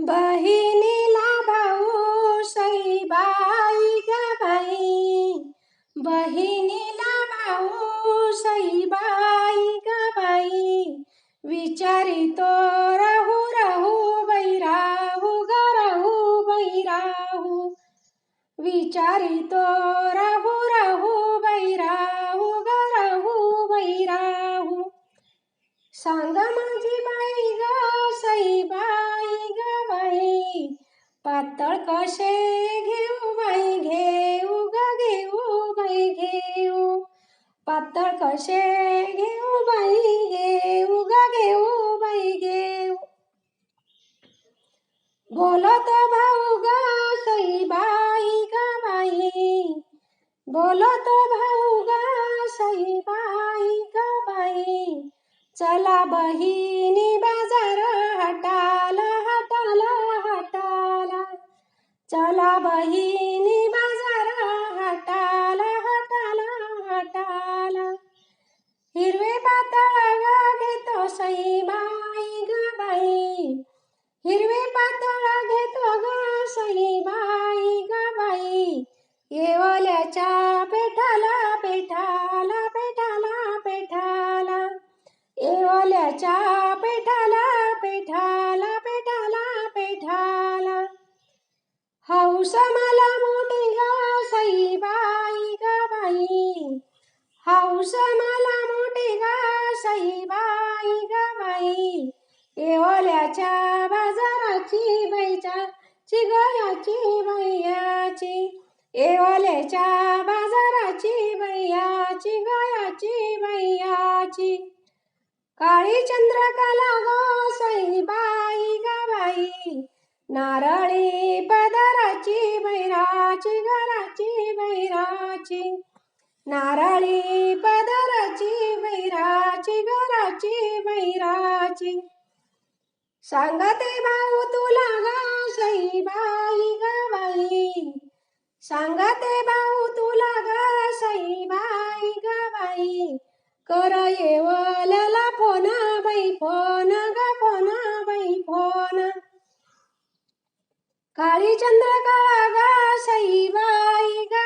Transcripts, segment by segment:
बहिणीला भाऊ सईबाई ग बाई. बहिणीला भाऊ सईबाई ग बाई. विचारितो राहू राहू बाई राहू ग राहू बाई राहू. विचारितो राहू राहू बाई राहू ग राहू बाई राहू. सांग माझी बाई ग सईबाई. पातळ कसे घेऊ बाई घेऊ ग घेऊ बाई घेऊ. पातळ कसे घेऊ बाई घेऊ ग घेऊ बाई घेऊ. बोलत भाऊ ग सई बाई ग बाई. बोलत भाऊ ग सई बाई ग बाई. चला बहिणी बाजार हटाला हटाला हटाला. चला बहिणी बाजारा हटाला हटाला हटाला. हिरवे पातळ घेतो सई बाई ग बाई. हिरवे पातळ घेतो ग सई बाई ग बाई. येवल्याच्या पेठाला पेठाला पेठाला पेठाला. येवल्याच्या पेठाला हौस मला मोठी ग साईबाई गा बाई? हौस मला मोठी साईबाई सई बाई? बाई येवल्याच्या बाजाराची बैचा ची गयाची बैयाची येवल्याच्या बाजाराची बैयाची गयाची बैयाची काळी चंद्रकला ग साईबाई गा बाई? नारळी पदराची बैराची घराची बैराची. नारळी पदराची बैराची घराची बैराची. सांगते भाऊ तुला गाई बाई गवाई बाई. सांगते भाऊ तुला गाई बाई. गवाई कर येवला फोन बाई फोन ग फोन बाई फोन. काळी चंद्रकळा ग सई बाई ग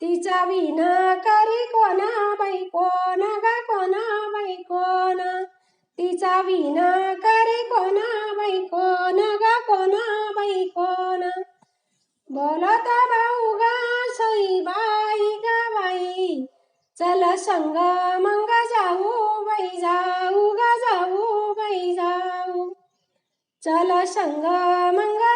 तिचा विना करी कोणा बाई कोण गा कोणा बाई कोण. तिचा विना करी कोणा बाई कोण गा कोणा बाई कोण. बोलत भाऊ गा सई बाई बाई. चल संग मंग जाऊ बाई जाऊ गा जाऊ बाई जाऊ. चल संग मंग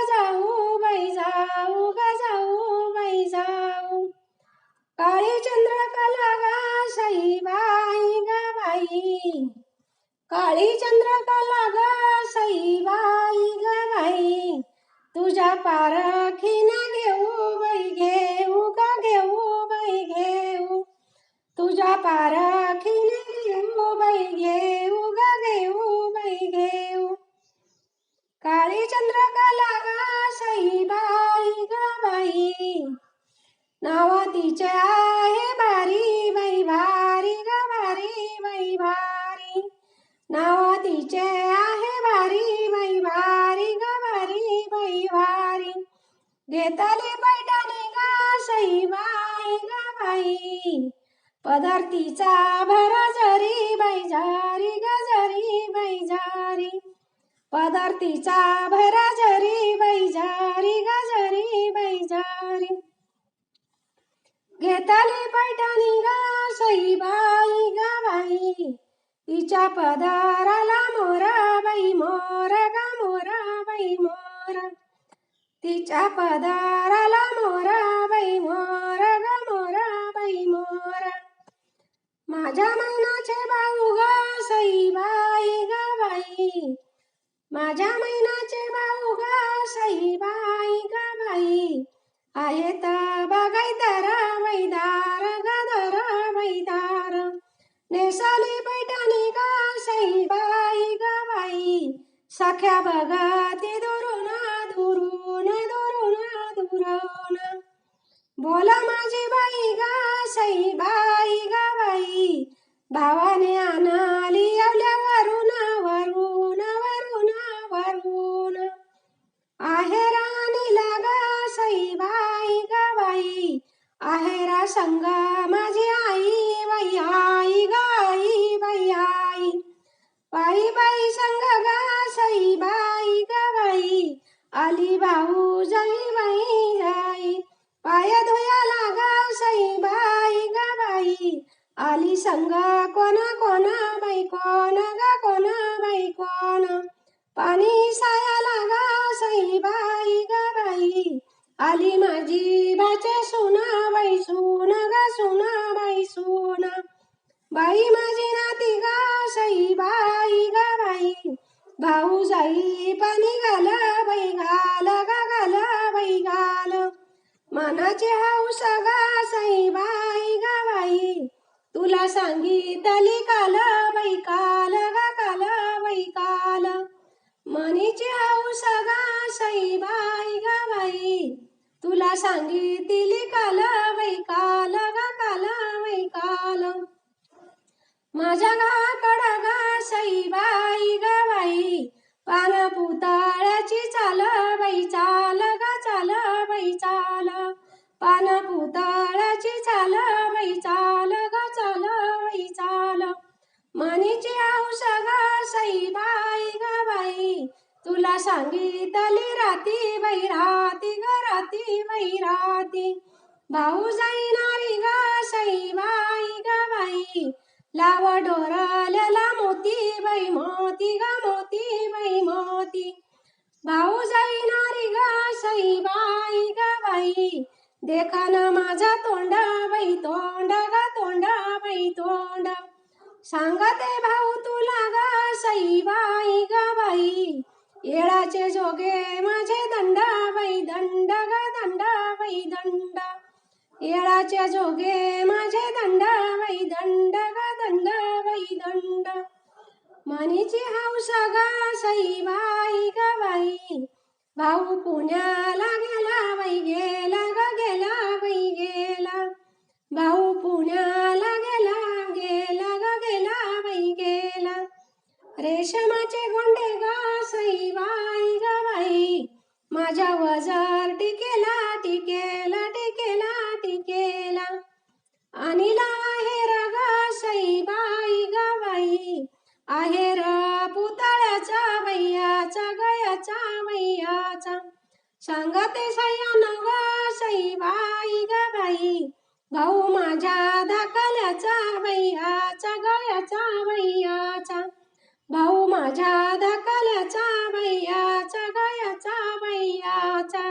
पारखीने घेऊ बाई घेऊ ग घेऊ बाई घेऊ काळीचंद्र चंद्रकला ग ग बाई नावा तिचे आहे भारी बाई भारी ग भारी बाई भारी नावा तिचे आहे भारी बाई भारी ग भारी बाई भारी घेतले पैठणी ग सई बाई ग बाई। पदार्थीचा भरा जरी गजरी बैजारी ग पदार्थीचा भरा जरी बाई जारी घेताली पैठणी गा सई बाई. तिच्या पदाराला मोरा बाई मोर ग मोरा बाई मोर. तिच्या पदाराला मोरा बाई मोर ग मोरा बाई मोर. माझ्या मैनाचे भाऊ ग सई बाई ग बाई. माझ्या मैनाचे भाऊ ग सई बाई ग बाई. आहेत बघायतर मैदार गदर मैदार. नेसाली पैठणी ग सई बाई ग बाई. सख्या बघा भावाने आणाली आवल्या वरून वरून वरून वरून आहेराने लागा सईबाई गाई आहेरा संग माझी आई बाई गाई बाई आई बाई बाई संग गा सईबाई गाई आली भाऊ जाई बाई जाई पाय धुया संग कोण कोण बाई कोण ग कोण बाई कोण? पाणी सायाला गा सई बाई ग बाई. आली माझी भाचे सुना बाई सुन ग सुना बाई सुना. बाई माझी नाती गा सई बाई ग बाई. भाऊ जाई पाणी घाल बाई घाल ग घाल बाई घाल. मनाचे हाऊस गा तुला सांगितली काल बाई काल गा काल बाई काल मनीची हाऊस गा साई बाई ग बाई. तुला सांगितली काल बाई काल गा काल बाई काल माझ्या गा साई बाई ग बाई. पान पुतळ्याची चाल बाई चाल ग चाल बाई चाल. पान पुतळ्याची चाल बाई चाल ग झालं बाई चाल. मनीची ग सई बाई ग बाई. तुला सांगितली राती बाई राती ग राती बाई राती भाऊ जाईनारी ग सई बाई ग बाई. लाव डोराल्याला मोती बाई मोती ग मोती बाई मोती. भाऊ जाईनारी ग सई बाई ग बाई. देखा ना माझा तोंडा बाई तोंडा गा तोंडा बाई तोंड. सांगते भाऊ तुला गा सई बाई गा बाई. येळाचे जोगे माझे दंडा बाई दंडा गा दंडा बाई दंडा. येळाच्या जोगे माझे दंडा बाई दंड गा दंड बाई दंडा. मनीची हौस ग सई बाई गा बाई. भाऊ पुण्याला गेला बाई गेला ग गेला बाई गेला भाऊ पुण्याला गेला गेला ग गेला बाई गेला रेशमाचे गोंडे ग सई बाई ग बाई. माझ्या वजार टिकेला टिकेला टिकेला टिकेला. अनिला आहेर ग सई बाई ग बाई. आहेर पुतळ्याचा बैयाचा गयाचा याचा. सांगते सया नव बाई ग बाई. भाऊ माझ्या दाखल्याचा वैयाचा गयाचा वैयाचा भाऊ माझ्या दाखल्याचा वैयाचा गयाचा वैयाचा